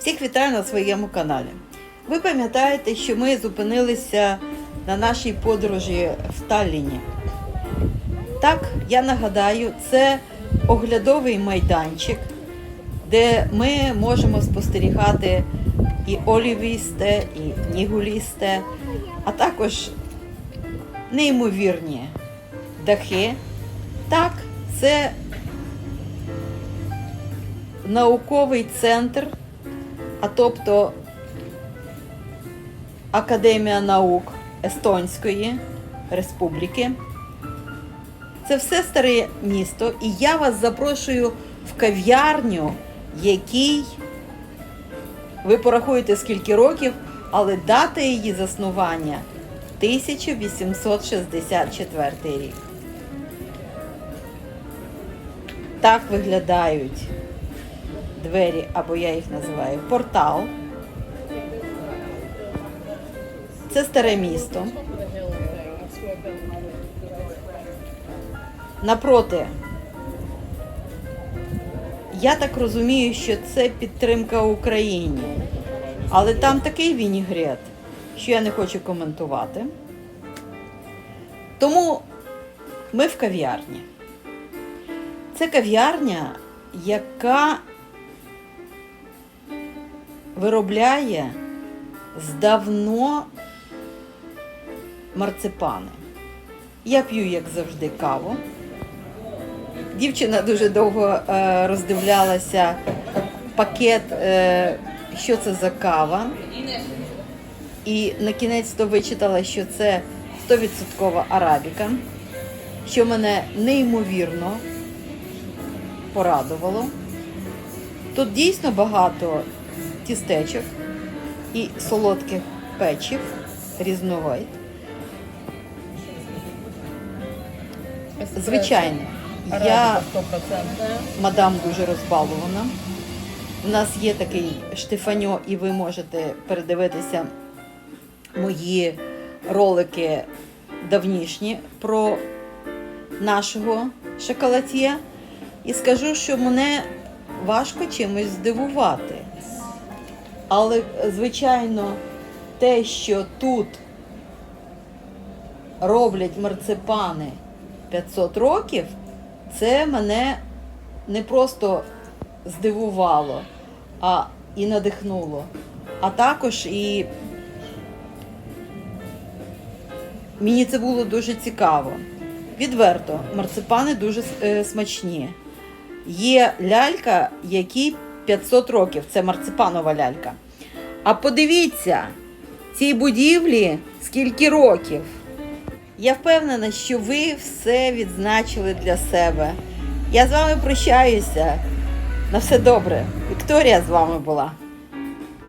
Всіх вітаю на своєму каналі. Ви пам'ятаєте, що ми зупинилися на нашій подорожі в Талліні. Так, я нагадаю, це оглядовий майданчик, де ми можемо спостерігати і олівісте, і нігулісте, а також неймовірні дахи. Так, це науковий центр, а тобто Академія наук Естонської Республіки. Це все старе місто, і я вас запрошую в кав'ярню, якій ви порахуєте скільки років, але дата її заснування 1864 рік. Так виглядають двері, або я їх називаю портал. Це старе місто. Напроти, я так розумію, що це підтримка Україні. Але там такий вінігрет, що я не хочу коментувати. Тому ми в кав'ярні. Це кав'ярня, яка виробляє здавно марципани. Я п'ю, як завжди, каву. Дівчина дуже довго е, роздивлялася пакет, е, що це за кава. І на кінець то вичитала, що це 100% арабіка, що мене неймовірно порадувало. Тут дійсно багато тістечок і солодких печів різновид. Звичайно, я мадам дуже розбалована. У нас є такий штифаньо, і ви можете передивитися мої ролики давнішні про нашого шоколад'є. І скажу, що мене важко чимось здивувати. Але, звичайно, те, що тут роблять марципани 500 років, це мене не просто здивувало, а і надихнуло. А також і мені це було дуже цікаво. Відверто, марципани дуже е, смачні. Є лялька, якій 500 років, це марципанова лялька. А подивіться, цій будівлі скільки років. Я впевнена, що ви все відзначили для себе. Я з вами прощаюся. На все добре. Вікторія з вами була.